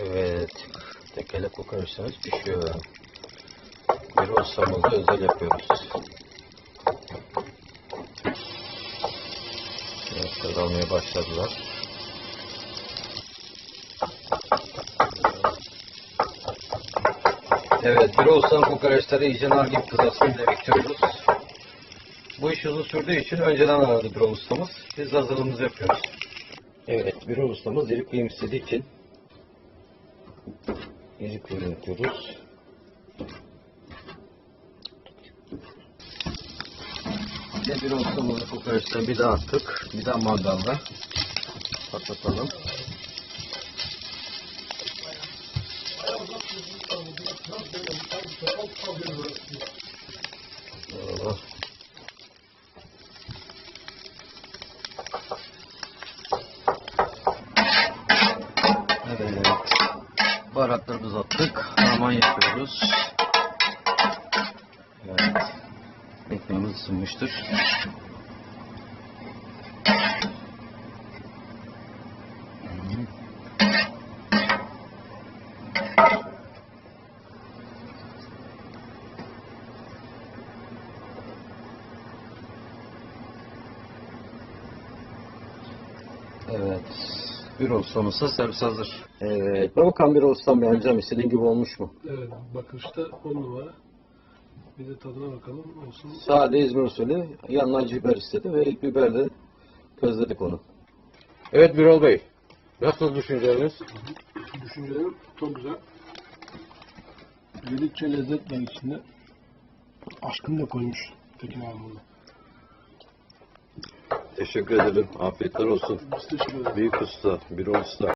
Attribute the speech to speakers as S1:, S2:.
S1: Evet. Tekele kokoreçlerimiz pişiyor. Bir ustamızda özel yapıyoruz. Evet, kazanmaya başladılar. Evet, bir ustanın kokoreçleri iyice nar gibi kızartsın bekliyoruz. Bu iş uzun sürdüğü için önceden aradı bir ustamız. Biz hazırlığımızı yapıyoruz. Evet, bir ustamız iri kıyım istediği için kıyım yapıyoruz. Ve bir ustamızı kokoreçten bir daha attık. Bir daha mangalda patlatalım. Oh. Evet. Baharatlarımızı attık. Harman yapıyoruz. Evet. Ekmeğimiz ısınmıştır. Evet. Bir ustamızsa servis hazır. Evet. Bakalım bir ustam beğeneceğim. İstediğin gibi olmuş mu?
S2: Evet, bakışta 10 numara. Bir de tadına bakalım olsun.
S1: Sade İzmir usulü yanına acı biber istedi ve ilk biber de közledik onu. Evet Birol Bey. Nasıl düşünceleriniz?
S2: Düşüncelerim çok güzel. Yedikçe lezzet var içinde. Aşkını da koymuş Tekin abi burada.
S1: Teşekkür ederim. Afiyetler olsun. Büyük usta, Birol Usta.